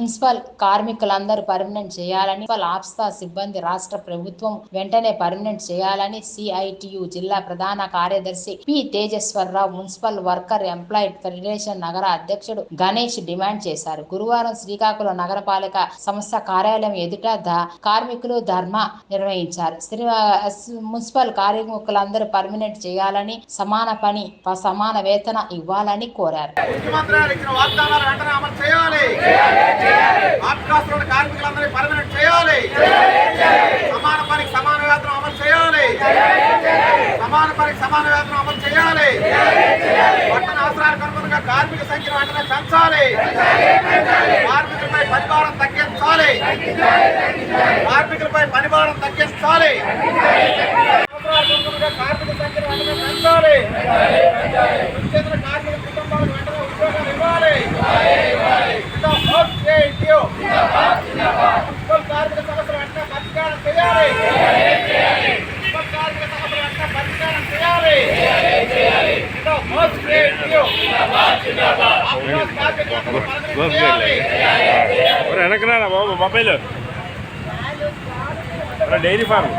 Municipal కార్మికులందరూ permanent చేయాలని ఆప్స్తా సిబ్బంది రాష్ట్ర ప్రభుత్వం వెంటనే పర్మనెంట్ చేయాలని సిఐటియు జిల్లా ప్రధాన కార్యదర్శి P Tejeswararao municipal worker employed federation నగర అధ్యక్షుడు గణేష్ డిమాండ్ చేశారు. గురువారం శ్రీకాకుళం నగరపాలక సంస్థ కార్యాలయం ఎదుట కార్మికులు ధర్మ నిర్వహించారు. శ్రీ మున్సిపల్ కార్మికులందరూ పర్మనెంట్ చేయాలని సమాన పని సమాన వేతన ఇవ్వాలని కోరారు. ముఖ్యమంత్రి గారు ఇచ్చిన వాగ్దానాలు వెంటనే అమలు చేయాలి ఆఫ్కాస్ట్రోడ్ కార్మికులందరినీ పర్మనెంట్ చేయాలి సమాన పనికి సమాన వేతనం అమలు చేయాలి సమాన పనికి సమాన వేతనం అమలు చేయాలి. పట్టణ అవసరాలకు అనుగుణంగా కార్మిక సంఖ్యను వెంటనే పెంచాలి. కార్మికులపై పనిభారం తగ్గించాలి. కార్మికులపై పనిభారం తగ్గించాలి. కార్మిక సంఖ్యను వెంటనే పెంచాలి. కార్మిక కుటుంబాలకు వెంటనే ఉద్యోగాలు ఇవ్వాలి ఇంకా హోప్ చేయండి. మున్సిపల్ కార్మిక సమస్యలు వెంటనే పరిష్కారం చేయాలి మున్సిపల్ కార్మిక సమస్యలు వెంటనే పరిష్కారం చేయాలి ఇంకా హోప్ చేయండి. ఆఫ్ఘన్ కార్మికులందరూ పర్మనెంట్ చేయాలి. ఒరే వెనకరా బాబు మొబైల్. Dairy farm.